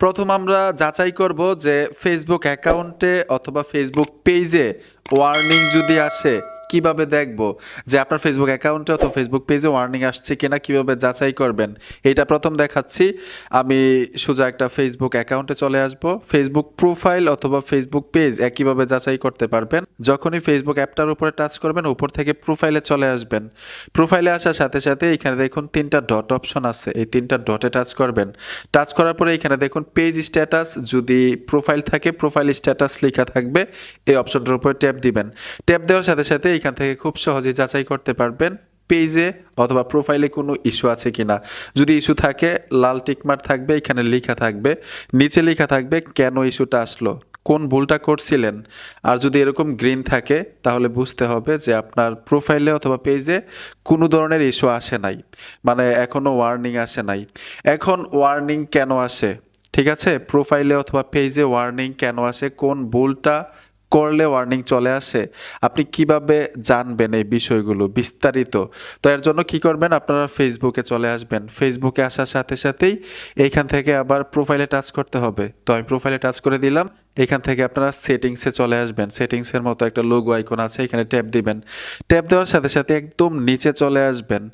প্রথম আমরা যাচাই করব যে ফেসবুক অ্যাকাউন্টে অথবা ফেসবুক পেজে ওয়ার্নিং যদি আসে কীভাবে দেখব? যে আপনার ফেসবুক অ্যাকাউন্টে অথবা ফেসবুক পেজে ওয়ার্নিং আসছে কিনা, কীভাবে যাচাই করবেন? এটা প্রথম দেখাচ্ছি। আমি সোজা একটা ফেসবুক অ্যাকাউন্টে চলে আসব। ফেসবুক প্রোফাইল অথবা ফেসবুক পেজ একইভাবে যাচাই করতে পারবেন। যখনই ফেসবুক অ্যাপটার উপরে টাচ করবেন, উপর থেকে প্রোফাইলে চলে আসবেন। প্রোফাইলে আসার সাথে সাথে এখানে দেখুন তিনটা ডট অপশন আছে। এই তিনটা ডটে টাচ করবেন। টাচ করার পরে এখানে দেখুন পেজ স্ট্যাটাস যদি প্রোফাইল থাকে প্রোফাইল স্ট্যাটাস লেখা থাকবে, এই অপশনটার উপরে ট্যাপ দিবেন। ট্যাপ দেওয়ার সাথে সাথে এখান থেকে খুব সহজে যাচাই করতে পারবেন পেজে অথবা প্রোফাইলে কোনো ইস্যু আছে কিনা। যদি ইস্যু থাকে, লাল টিকমার থাকবে, এখানে লেখা থাকবে, নিচে লেখা থাকবে কেন ইস্যুটা আসলো, কোন ভুলটা করছিলেন, আর যদি এরকম গ্রিন থাকে, তাহলে বুঝতে হবে যে আপনার প্রোফাইলে অথবা পেজে কোনো ধরনের ইস্যু আসে নাই মানে এখনও ওয়ার্নিং আসে নাই। এখন ওয়ার্নিং কেন আসে? ঠিক আছে? প্রোফাইলে অথবা পেজে ওয়ার্নিং কেন আসে? কোন ভুলটা করলে ওয়ার্নিং চলে আসে। আপনি কীভাবে জানবেন এই বিষয়গুলো? বিস্তারিত। তো এর জন্য কি করবেন? আপনারা ফেসবুকে চলে আসবেন। ফেসবুকে আসার সাথে সাথেই এইখান থেকে আবার প্রোফাইলে টাচ করতে হবে। তো আমি প্রোফাইলে টাচ করে দিলাম। এখান থেকে আপনারা সেটিংসে চলে আসবেন। সেটিংসের মতো একটা লোগো আইকন আছে। এখানে ট্যাপ দিবেন। ট্যাপ দেওয়ার সাথে সাথে একদম নিচে চলে আসবেন।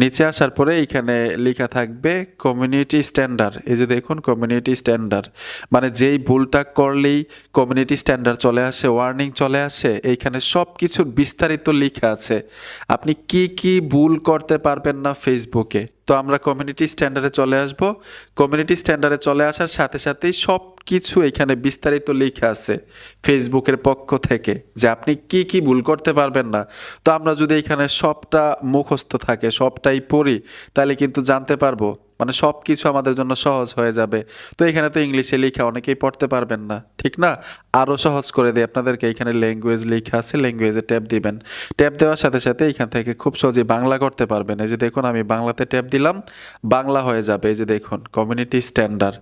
নিচে আসার পরে এখানে লেখা থাকবে কমিউনিটি স্ট্যান্ডার্ড এই যে দেখুন কমিউনিটি স্ট্যান্ডার্ড মানে যেই ভুলটা করলেই কমিউনিটি স্ট্যান্ডার্ড চলে আসে ওয়ার্নিং চলে আসে, এইখানে সব কিছুর বিস্তারিত লেখা আছে। আপনি কি কি ভুল করতে পারবেন না ফেসবুকে তো আমরা কমিউনিটি স্ট্যান্ডার্ডে চলে আসব। কমিউনিটি স্ট্যান্ডার্ডে চলে আসার সাথে সাথেই সব কিছু এখানে বিস্তারিত লেখা আছে ফেসবুকের পক্ষ থেকে যে আপনি কি কি ভুল করতে পারবেন না। তো আমরা যদি এখানে সবটা মুখস্থ থাকে, সবটাই পড়ি, তাহলে কিন্তু জানতে পারব। মানে সব কিছু আমাদের জন্য সহজ হয়ে যাবে। তো এখানে তো ইংলিশে লেখা অনেকেই পড়তে পারবেন না, ঠিক না? আরও সহজ করে দিই আপনাদেরকে, এখানে ল্যাঙ্গুয়েজ লেখা আছে ল্যাঙ্গুয়েজে ট্যাপ দিবেন। ট্যাপ দেওয়ার সাথে সাথে এখান থেকে খুব সহজে বাংলা করতে পারবেন। এই যে দেখুন, আমি বাংলাতে ট্যাপ দিলাম, বাংলা হয়ে যাবে। এই যে দেখুন কমিউনিটি স্ট্যান্ডার্ড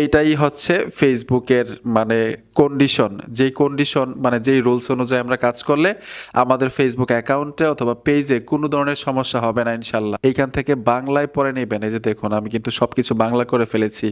এইটাই হচ্ছে ফেসবুকের মানে কন্ডিশন যেই কন্ডিশন মানে যেই রুলস অনুযায়ী আমরা কাজ করলে আমাদের ফেসবুক অ্যাকাউন্টে অথবা পেজে কোনো ধরনের সমস্যা হবে না ইনশাল্লাহ। এইখান থেকে বাংলায় পরে নেবেন। এই যে দেখুন, আমি কিন্তু সব কিছু বাংলা করে ফেলেছি।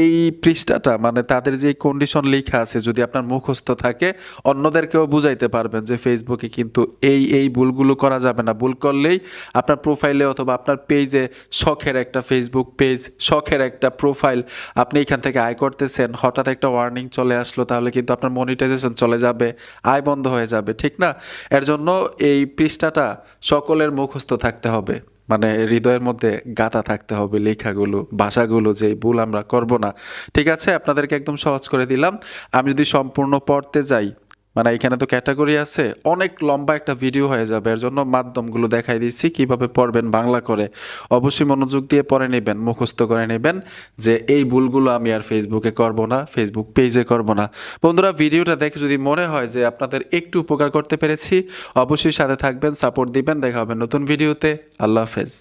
এই পৃষ্ঠাটা মানে তাদের যে কন্ডিশন লেখা আছে, যদি আপনার মুখস্থ থাকে, অন্যদেরকেও বুঝাইতে পারবেন যে ফেসবুকে কিন্তু এই এই ভুলগুলো করা যাবে না। ভুল করলেই আপনার প্রোফাইলে অথবা আপনার পেজে শখের একটা ফেসবুক পেজ শখের একটা প্রোফাইল আপনি এখান থেকে আয় করতেছেন। হঠাৎ একটা ওয়ার্নিং চলে আসলো, তাহলে কিন্তু আপনার মনিটাইজেশন চলে যাবে, আয় বন্ধ হয়ে যাবে, ঠিক না? এর জন্য এই পৃষ্ঠাটা সকলের মুখস্থ থাকতে হবে মানে হৃদয়ের মধ্যে গাতা থাকতে হবে, লেখাগুলো, ভাষাগুলো যে ভুল আমরা করব না। ঠিক আছে? আপনাদেরকে একদম সহজ করে দিলাম। আমি যদি সম্পূর্ণ পড়তে যাই মানে এখানে তো ক্যাটাগরি আছে, অনেক লম্বা একটা ভিডিও হয়ে যাবে। এর জন্য মাধ্যমগুলো দেখাই দিচ্ছি, কীভাবে পড়বেন বাংলা করে। অবশ্যই মনোযোগ দিয়ে পড়ে নেবেন, মুখস্থ করে নেবেন যে এই ভুলগুলো আমি আর ফেসবুকে করব না ফেসবুক পেজে করব না। বন্ধুরা ভিডিওটা দেখে যদি মনে হয় যে আপনাদের একটু উপকার করতে পেরেছি, অবশ্যই সাথে থাকবেন সাপোর্ট দিবেন। দেখা হবে নতুন ভিডিওতে আল্লাহ হাফেজ।